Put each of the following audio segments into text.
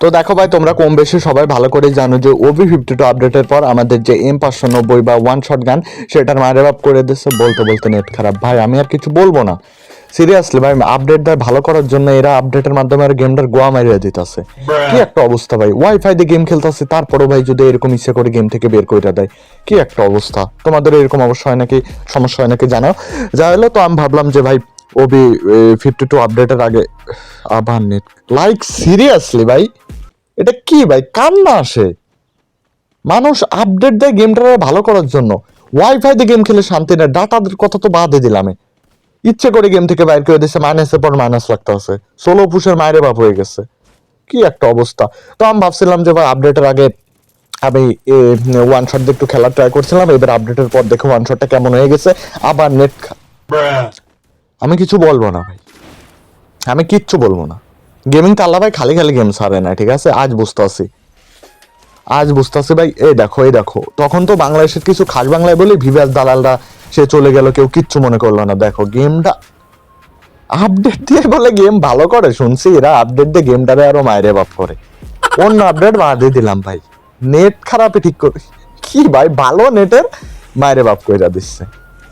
তো দেখো ভাই তোমরা কম বেশি সবাই ভালো করে জানো যে ওবি ফিফটি টু আপডেটের পর আমাদের যে এম পাঁচশো নব্বই বা ওয়ান শট গান সেটার মায়ের বাপ করে দিচ্ছে। বলতে বলতে নেট খারাপ। ভাই আমি আর কিছু বলব না। সিরিয়াসলি ভাই আপডেট দেয় ভালো করার জন্য এরা আপডেটের মাধ্যমে আর গেমটার গোয়া মারিয়ে দিতেছে। কি একটা অবস্থা ভাই। ওয়াইফাই দিয়ে গেম খেলতেছে তারপরেও ভাই যদি এরকম ইচ্ছে করে গেম থেকে বের করে দেয় কি একটা অবস্থা। তোমাদের এরকম অবস্থা হয় নাকি? সমস্যা হয় নাকি জানাও। যা হলো তো আমি ভাবলাম যে ভাই ওবি ফিফটি টু আপডেটের আগে, আবার নেট লাইক সিরিয়াসলি ভাই? এটা কি, ভাই? কান্না আসে। মানুষ আপডেট দেয় গেমটা ভালো করার জন্য। ওয়াইফাই দিয়ে গেম খেলে শান্তি নেই। ডাটাদের কথা তো বাদে দিলামে ইচ্ছে করে গেম থেকে বাইর করে দিচ্ছে মাইনাসের পর মাইনাস লাগতে আছে ষোলো পুষের মায়ের বাপ হয়ে গেছে। কি একটা অবস্থা। তো আমি ভাবছিলাম যে, ভাই আপডেটের আগে আমি ওয়ান শট দিয়ে একটু খেলা ট্রাই করছিলাম। এবার আপডেটের পর দেখে ওয়ান শটটা কেমন হয়ে গেছে। আবার নেট আমি কিছু বলব না ভাই। আমি কিচ্ছু বলব না। গেমিং তো আল্লাহ ভাই খালি খালি গেম সারে না, ঠিক আছে? আজ বুঝতে আছি আজ বুঝতে আছি ভাই, এই দেখো এই দেখো। তখন তো বাংলাদেশের কিছু খাস বাংলায় বলে, ভিভাস দালালরা, সে চলে গেল, কেউ কিচ্ছু মনে করল না। দেখো গেমটা আপডেট দিয়ে বলে গেম ভালো করে শুনছি এরা আপডেট দিয়ে গেমটারে আরও মায়েরে বাপ করে। অন্য আপডেট বাদে দিলাম ভাই। নেট খারাপে ঠিক করে কি ভাই, ভালো নেটের মায়েরে বাপ কইরা দিচ্ছে।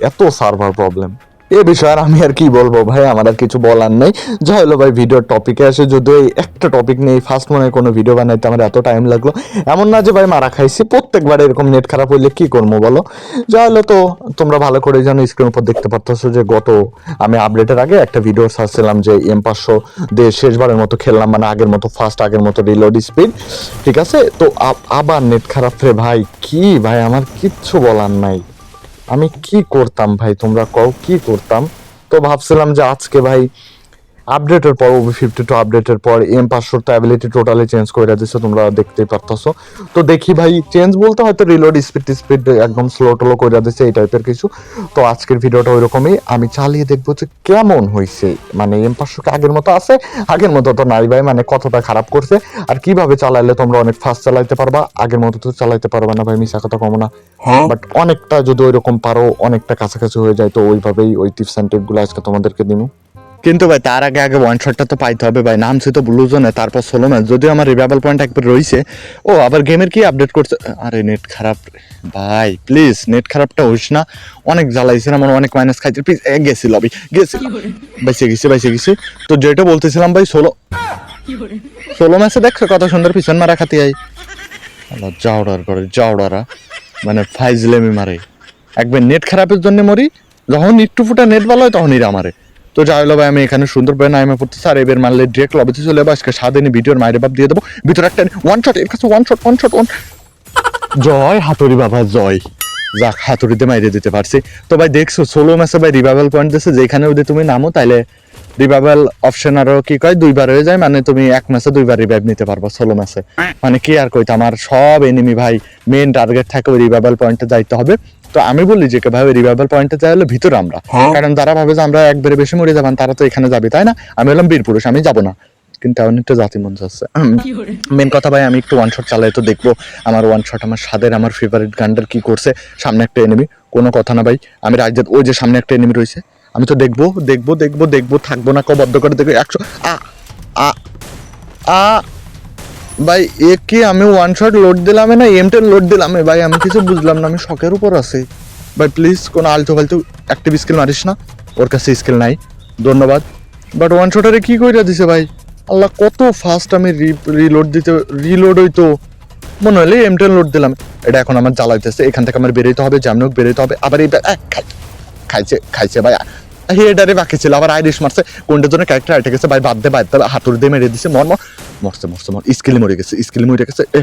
এত সার্ভার প্রবলেম এ বিষয়ে আমি আর কি বলব? ভাই, আমার আর কিছু বলার নেই। যাই হলো ভাই ভিডিওর টপিকে আসে। যদিও এই একটা টপিক নেই ফার্স্ট মনে কোনো ভিডিও বানাইতে আমার এত টাইম লাগল। এমন না যে ভাই, মারা খাইছি। প্রত্যেকবার এরকম নেট খারাপ হইলে কি করব বলো? যা হলো তো, তোমরা ভালো করে জানো স্ক্রিন উপর দেখতে পারতেছো যে গত আমি আপডেটের আগে একটা ভিডিও ছাড়ছিলাম যে এম পাঁচশো দিয়ে শেষবারের মতো খেললাম মানে আগের মতো ফার্স্ট আগের মতো রিলোড স্পিড ঠিক আছে? তো আবার নেট খারাপ রে ভাই, কি ভাই? আমার কিচ্ছু বলার নাই। আমি কি করতাম ভাই? তোমরা কও কি করতাম? তো ভাবছিলাম যে আজকে ভাই আপডেটের পর ওবি ফিফটি টু আপডেটের পর এম পাঁচশোর তো অ্যাবিলিটি টোটালি চেঞ্জ করে দিচ্ছে তোমরা দেখতেই পারতাছো। তো দেখি ভাই চেঞ্জ বলতে হয়তো রিলোড স্পিড স্পিড একদম স্লো টোলো করে দিচ্ছে এই টাইপের কিছু। তো আজকের ভিডিওটা ওইরকমই আমি চালিয়ে দেখব যে কেমন হয়েছে মানে এম পাঁচশোকে আগের মতো আছে? আগের মতো তো নাই ভাই মানে কতটা খারাপ করছে? আর কীভাবে চালাইলে তোমরা অনেক ফাস্ট চালাইতে পারবা? আগের মতো তো চালাইতে পারবা না ভাই মিশা কথা কমো না। বাট অনেকটা যদি ওইরকম পারো অনেকটা কাছাকাছি হয়ে যায় তো ওইভাবেই ওই টিপস অ্যান্ড টিপগুলো আজকে তোমাদেরকে দিনু কিন্তু ভাই তার আগে আগে ওয়ান শটটা তো পাইতে হবে ভাই। নামছে তো ব্লু জোনে তারপর ষোলো ম্যাচ যদিও আমার রিভাইভাল পয়েন্ট একবার রয়েছে ও আবার গেমের কি আপডেট করছে? আরে নেট খারাপ ভাই প্লিজ নেট খারাপটা হইস না। অনেক জ্বালাইছে আমার অনেক মাইনাস খাইছে। প্লিজ গেছি লবি গেছি। বাইসে গেছি বাইসে গেছি। তো যেটা বলতেছিলাম ভাই ষোলো ষোলো ম্যাচে দেখছ কত সুন্দর পিছন মারা খাতি আই? জাউডার করে জাউডারা মানে ফাইজলেমি মারে। একবার নেট খারাপের জন্য মরি যখন একটু ফুটা নেট ভালো হয় তখনই আমারে তো যাই হলো ভাই, আমি এখানে সুন্দর করে নাইমে পড়তে স্যার এবার মারলে ডিরেক্ট লবিতে চলে যাব। আজকে সারাদিনে ভিডিওর মায়ের বাপ দিয়ে দেবো। ভিতরে একটা ওয়ান শট এর কাছে one shot one shot one জয় হাতুড়ি বাবা, জয়। যাক, হাতুড়িতে মাইরে দিতে পারছি। তো ভাই, দেখছ ষোলো ম্যাচে ভাই রিভাইভাল পয়েন্ট দিচ্ছে যেখানে যদি তুমি নামো, তাইলে রিভাইভাল অপশন আরও কি কয়? দুইবার হয়ে যায় মানে তুমি এক ম্যাচে দুইবার রিভাইভ নিতে পারবা ষোলো ম্যাচে মানে কি আর কইতে আমার সব এনিমি ভাই মেন টার্গেট থাকে, ওই রিভাইভাল পয়েন্টে যাইতে হবে। তো আমি বলি যে ওই রিভাইভাল পয়েন্টে যাই হলো ভিতরে আমরা। কারণ তারা ভাবে যে আমরা একবারে বেশি মরে যাবেন তারা তো এখানে যাবে তাই না? আমি বললাম বীর পুরুষ আমি যাব না। কিন্তু এমন একটু জাতি মন যাচ্ছে মেন কথা ভাই আমি একটু ওয়ান শট চালাই তো দেখব আমার ওয়ান শট আমার স্বাদের আমার ফেভারিট গান্ডার কি করছে সামনে একটা এনিমি কোনো কথা না ভাই আমি রাজ্যের ওই যে সামনে একটা এনিমি রয়েছে আমি তো দেখব দেখব দেখব দেখব থাকব না কবদ্ধ করে দেখব একশো আ আ আ ভাই, এ কি আমি ওয়ান শট লোড দিলাম না এম টেন লোড দিলাম ভাই, আমি কিছু বুঝলাম না, আমি শখের উপর আছি। ভাই প্লিজ কোনো আলতু ফালতু অ্যাক্টিভ স্কিল মারিস না, ওর কাছে স্কিল নাই। ধন্যবাদ। বাট ওয়ান শটারে কি কইরা দিছে ভাই? আল্লাহ, কত ফাস্ট আমি রিলোড দিতে রিলোড হইতো। মনে হলে এম টেন লোড দিলাম। এটা এখন আমার জ্বালাইতেছে, এখান থেকে আমার বেরোতে হবে যেমন হোক বেরোতে হবে। আবার এই খাইছে খাইছে ভাই। হেডারে বাকি ছিল, আবার আইরিশ মারছে। কোনটার জন্য ক্যারেক্টার আইটে গেছে, ভাই, বাদ দে বাদ দে, হাতুড়ি দিয়ে মেরে দিছে মর মর মরছে মরছে মর স্কিল মরে গেছে স্কিল মরে গেছে, এ,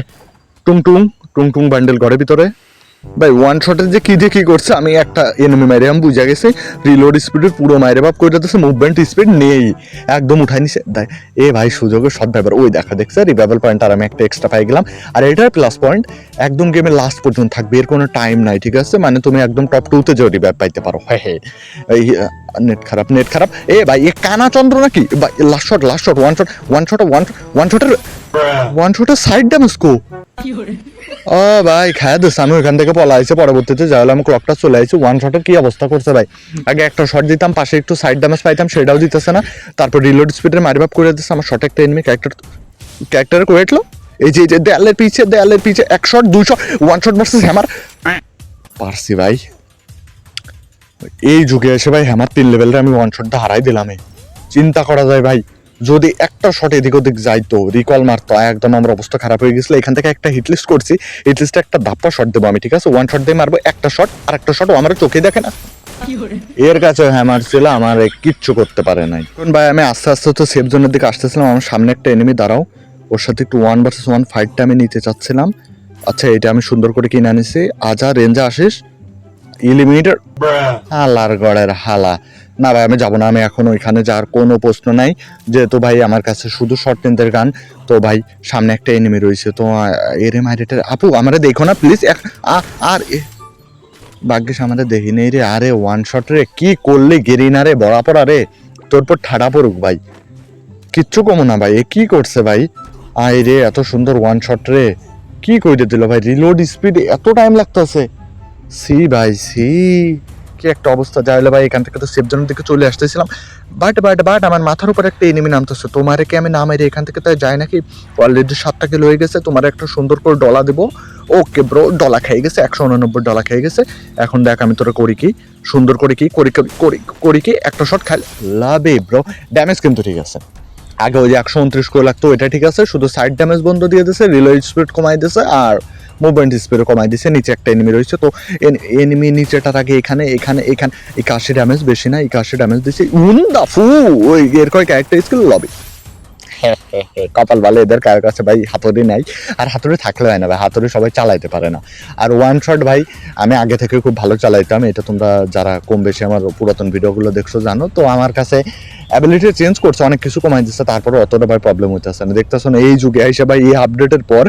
টুং টুং টুং টুং বান্ডেল ঘরের ভিতরে। ভাই ওয়ান শটের যে কি দিয়ে কি করছে আমি একটা এনিমি মাইরে আমি বুঝা গেছে রিলোড স্পিডের পুরো মাইরে বাপ করে দিতেছে মুভমেন্ট স্পিড নেই। একদম উঠাই নিছে। দেখ, এ ভাই সুযোগের সব ব্যাপার ওই দেখা দেখছে রিভাইভাল পয়েন্ট আর আমি একটা এক্সট্রা পাই গেলাম। আর এটার প্লাস পয়েন্ট একদম গেমের লাস্ট পর্যন্ত থাকবে এর কোনো টাইম নাই ঠিক আছে? মানে তুমি একদম টপ টুতে যে রিভাইভ পাইতে পারো। হ্যাঁ হ্যাঁ এই নেট খারাপ নেট খারাপ। এ ভাই এ কানা চন্দ্র নাকি last shot last shot one shot one shot one one শটের one শটের সাইড ড্যামেজ কো? ও ভাই, খায় দিস আমি ওখান থেকে পলাইছে পরবর্তীতে যা হলো আমি ক্লকটা চলে আইছি ওয়ান শটের কি অবস্থা করছে ভাই? আগে একটা শট দিতাম, পাশে একটু সাইড ড্যামেজ পাইতাম, সেটাও দিতেছে না। তারপর রিলোড স্পিডের মারিবাপ করে দিচ্ছে আমার শট একটা এনিমি ক্যারেক্টার ক্যারেক্টার করে উঠল এই যে যে, দেয়ালের পিছে দেয়ালের পিছে, এক শট দুই shot one shot versus hammer পারছি ভাই। এই যুগে এসে ভাই হ্যামার তিন লেভেলের আমি ওয়ান শটটা হারাই দিলাম চিন্তা করা যায় ভাই। যদি একটা শট এদিক ওদিক যাইতো রিকল মারতো একদম আমার অবস্থা খারাপ হয়ে গেছিল এখান থেকে একটা হিটলিস্ট করছি হিট লিস্টে একটা ধাপ্পা শট দেবো আমি ঠিক আছে? ওয়ান শট দিয়ে মারবো একটা শট আর একটা শট আমার চোখে দেখে না। এর কাছে হ্যামার ছিল আমার কিচ্ছু করতে পারে নাই। ভাই আমি আস্তে আস্তে তো সেফ জোনের দিকে আসতেছিলাম আমার সামনে একটা এনিমি দাঁড়াও। ওর সাথে একটু ওয়ান ভার্সেস ওয়ান ফাইটটা আমি নিতে চাচ্ছিলাম। আচ্ছা এটা আমি সুন্দর করে কিনে আনিছি। আজা রেঞ্জে আসিস। ইলিমিনেটর হালার গড়ের হালা। না ভাই, আমি যাব না, আমি এখন ওইখানে যাওয়ার কোনো প্রশ্ন নাই। যেহেতু ভাই আমার কাছে শুধু শর্ট টেন্সের গান, তো ভাই সামনে একটা এনিমি রয়েছে, তো এরে মাইরেটার, আপু, আমরা দেখো না প্লিজ এক আর, এ- ভাগ্যিস আমাদের দেখি নেই রে, আরে ওয়ান শট রে, কি করলে গেরি না রে, বড়া পড়া রে, তোর পর ঠাডা পড়ুক ভাই। কিচ্ছু কমো না ভাই, এ কি করছে ভাই? আয় রে, এত সুন্দর ওয়ান শট রে, কি করে দিল ভাই রিলোড স্পিড এত টাইম লাগতেছে। সি ভাই, সি। কি একটা অবস্থা? যা ভাই, এখান থেকে তো সেফ জোনের দিকে চলে আসতেছিলাম। বাট বাট বাট আমার মাথার উপর একটা এনিমি নামতেছে। তোমারে কি আমি না মেরে? এখান থেকে তাই যাই নাকি? অলরেডি সাতটা কিলো হয়ে গেছে, তোমার একটা সুন্দর করে ডলা দেবো। ওকে ব্রো ডলা খেয়ে গেছে, একশো উননব্বই ডলা খেয়ে গেছে। এখন দেখ, আমি তোরা করি কি? সুন্দর করে কি? করি করি করি কি? একটা শট খাই। লাভে ব্রো ড্যামেজ কিন্তু ঠিক আছে। আগে ওই যে একশো উনত্রিশ করে লাগতো এটা ঠিক আছে। শুধু সাইড ড্যামেজ বন্ধ দিয়ে দিছে রিলোড স্পিড কমাই দিয়েছে আর মুভমেন্ট স্পিডও কমাই দিছে, নিচে একটা এনিমি রয়েছে। তো এনিমি নিচেটার আগে এখানে এখানে এখানে একাশি ড্যামেজ বেশি না একাশি ড্যামেজ দিছে। দা ফু ওই এর কয় ক্যারেক্টার স্কিল লবি কপাল ভালো, এদের কার কাছে ভাই হাতুড়ি নাই। আর হাতুড়ি থাকলে হয় না ভাই, হাতুড়ি সবাই চালাইতে পারে না। আর ওয়ান শট ভাই, আমি আগে থেকে খুব ভালো চালাইতাম, এটা তোমরা যারা কম বেশি আমার পুরাতন ভিডিওগুলো দেখছ জানো। তো আমার কাছে অ্যাবিলিটি চেঞ্জ করছে, অনেক কিছু কমাই দিচ্ছে তারপরে অতটা ভাই প্রবলেম হইতেছে না। দেখতেছো না, এই যুগে এসে ভাই, এই আপডেটের পর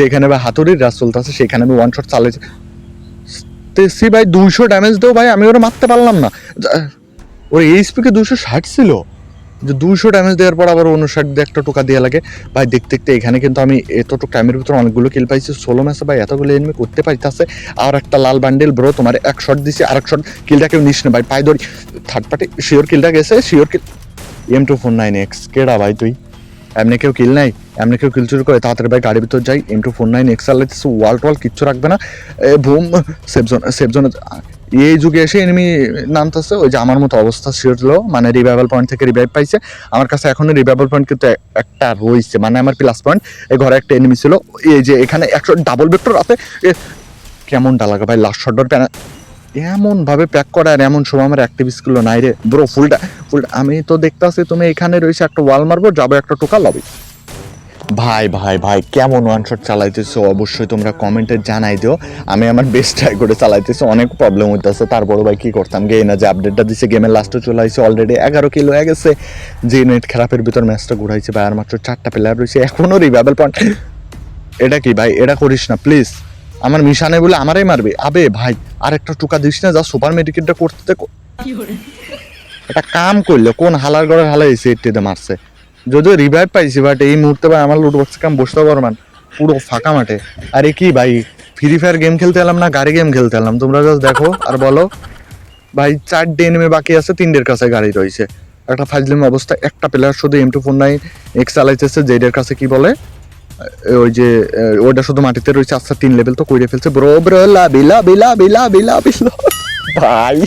যেখানে ভাই হাতুড়ির রাস চলতেছে, সেখানে আমি ওয়ান শট চালাইছি। তেসি ভাই দুইশো ড্যামেজ দেও ভাই, আমি ওরা মারতে পারলাম না। ওর এইচপিকে দুশো ষাট ছিল? যে দুইশো ড্যামেজ দেওয়ার পর আবার অনুষাট দিয়ে একটা টোকা দেওয়া লাগে। ভাই, দেখতে দেখতে এখানে কিন্তু আমি এতটুকু টাইমের ভিতরে অনেকগুলো কিল পাইছি। ষোলো ম্যাচে ভাই, এতগুলো এনিমি করতে পাইতেছে আর একটা লাল বান্ডেল ব্রো তোমার এক শট দিছি, আর এক শট কিলটা কেউ নিস না। ভাই পাই ধরি। থার্ড পার্টি শিওর কিলটা গেছে sure kill M two four nine X কেডা ভাই তুই? এমনি কেউ কিল নাই, এমনি কেউ কিল চুরি করে, তাড়াতাড়ি ভাই, গাড়ির ভিতর যাই। M two four nine X চালাইতেছে ওয়াল টোয়াল কিচ্ছু রাখবে না। এ ভুম সেফজন সেফজনে এই যুগে এসে এনিমি নামতেছে ওই যে আমার মতো অবস্থা ছিল মানে রিভাইভাল পয়েন্ট থেকে রিভাইভ পাইছে। আমার কাছে এখনও রিভাইভাল পয়েন্ট কিন্তু একটা রয়েছে মানে আমার প্লাস পয়েন্ট এই ঘরে একটা এনিমি ছিল। এই যে এখানে একশো ডাবল ভেক্টর আছে এ, কেমনটা লাগে ভাই লাস্ট শটর প্যানা এমন ভাবে প্যাক করা আর এমন সময় আমার অ্যাক্টিভিসগুলো নাই রে। ব্রো ফুলটা ফুলটা আমি তো দেখতাছি তুমি এখানে রয়েছে একটা ওয়াল মারবো যাব একটা টোকা লবি ভাই ভাই ভাই কেমন ওয়ান শট চালাইতেছো? অবশ্যই তোমরা কমেন্টে জানাই দিও। আমি আমার বেস্ট ট্রাই করে চালাইতেছি অনেক প্রবলেম হইতেছে। তারপরে ভাই কি করতাম? গে না যে আপডেটটা দিছে গেমের লাস্টে চলে আসছে অলরেডি এগারো কিলো হয়ে গেছে। যে নেট খারাপের ভিতর ম্যাচটা ঘুরাইছে ভাই আর মাত্র চারটা প্লেয়ার রয়েছে। এখনও রিভাইভাল পয়েন্ট এটা কি ভাই? এটা করিস না প্লিজ আমার মিশানে বলে আমারই মারবে। আবে ভাই আর একটা টুকা দিস না যা সুপার মেডিকেটটা করতে একটা কাম করলে কোন হালার ঘরে হালা এসে মারছে। যদিও রিভাইভ পাইছি বাট এই মুহূর্তে ভাই আমার লুট বক্সে কাম বসতে পারব না। পুরো ফাঁকা মাঠে। আরে কি ভাই ফ্রি ফায়ার গেম খেলতে এলাম না, গাড়ি গেম খেলতে এলাম? তোমরা জাস্ট দেখো আর বলো। ভাই চার চারটে এনিমে বাকি আছে, তিনটের কাছে গাড়ি রয়েছে। একটা ফাজলিম অবস্থা, একটা প্লেয়ার শুধু M two four nine X চালাইতেছে যেটার কাছে কি বলে? ওই যে ওটা শুধু মাটিতে রয়েছে আচ্ছা তিন লেভেল তো কইরে ফেলছে। ব্রো ব্রো লাবি লাবি লাবি লাবি লাবি। ভাই।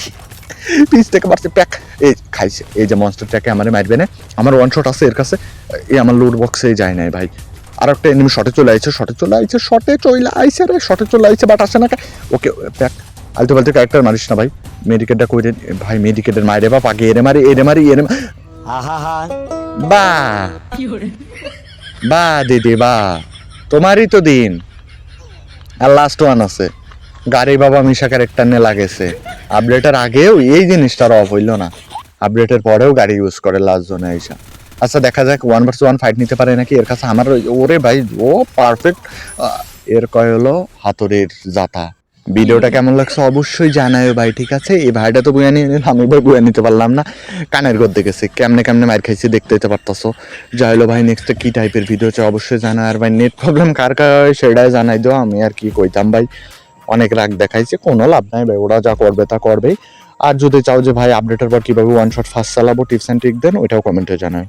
পিস থেকে মারছে প্যাক এই খাইছে। এই যে মনস্টারটাকে আমার মারবে না। আমার ওয়ান শট আছে এর কাছে। এই আমার লুট বক্সে যায় নাই ভাই। আর একটা এনিমি শটে চলে আইছে শটে চলে আইছে শটে চলে আইছে রে শটে চলে আইছে বাট আসে না ওকে প্যাক আলতে পালতে ক্যারেক্টার মারিস না ভাই। মেডিকেটটা কইরে ভাই মেডিকেটের মাইরে বাপ আগে এরে মারি এরে মারি এরে বা। বা দিদি বা। তোমারই তো দিন। আর লাস্ট ওয়ান আছে। গাড়ি বাবা মিশা ক্যারেক্টার নিয়ে লাগেছে। আপডেটের আগেও এই জিনিসটার অফ হইল না। আপডেটের পরেও গাড়ি ইউজ করে লাস্ট জোনে আইসা। আচ্ছা দেখা যাক ওয়ান ভার্স ওয়ান ফাইট নিতে পারে নাকি? এর কাছে আমার ওরে ভাই, ও পারফেক্ট এর কয় হলো? হাতুড়ির জাতা ভিডিওটা কেমন লাগছে অবশ্যই জানায় ভাই, ঠিক আছে? এই ভাইটা তো বুয়া নিয়ে আমি ভাই বুয়া নিতে পারলাম না। কানের গদ্দে গেছে কেমনে কেমনে মার খাইছি দেখতে যেতে পারতাছো। যাই হলো ভাই নেক্সট কী টাইপের ভিডিও চাই অবশ্যই জানা আর ভাই নেট প্রবলেম কার কার সেটাই জানাই দিও, আমি আর কি কইতাম ভাই। অনেক রাগ দেখাইছে কোনো লাভ নাই ভাই, ওরা যা করবে তা করবেই। আর যদি চাও যে ভাই আপডেটের পর কীভাবে ওয়ান শট ফার্স্ট চালাবো টিপস অ্যান্ড ট্রিক দেন, ওইটাও কমেন্টে জানাই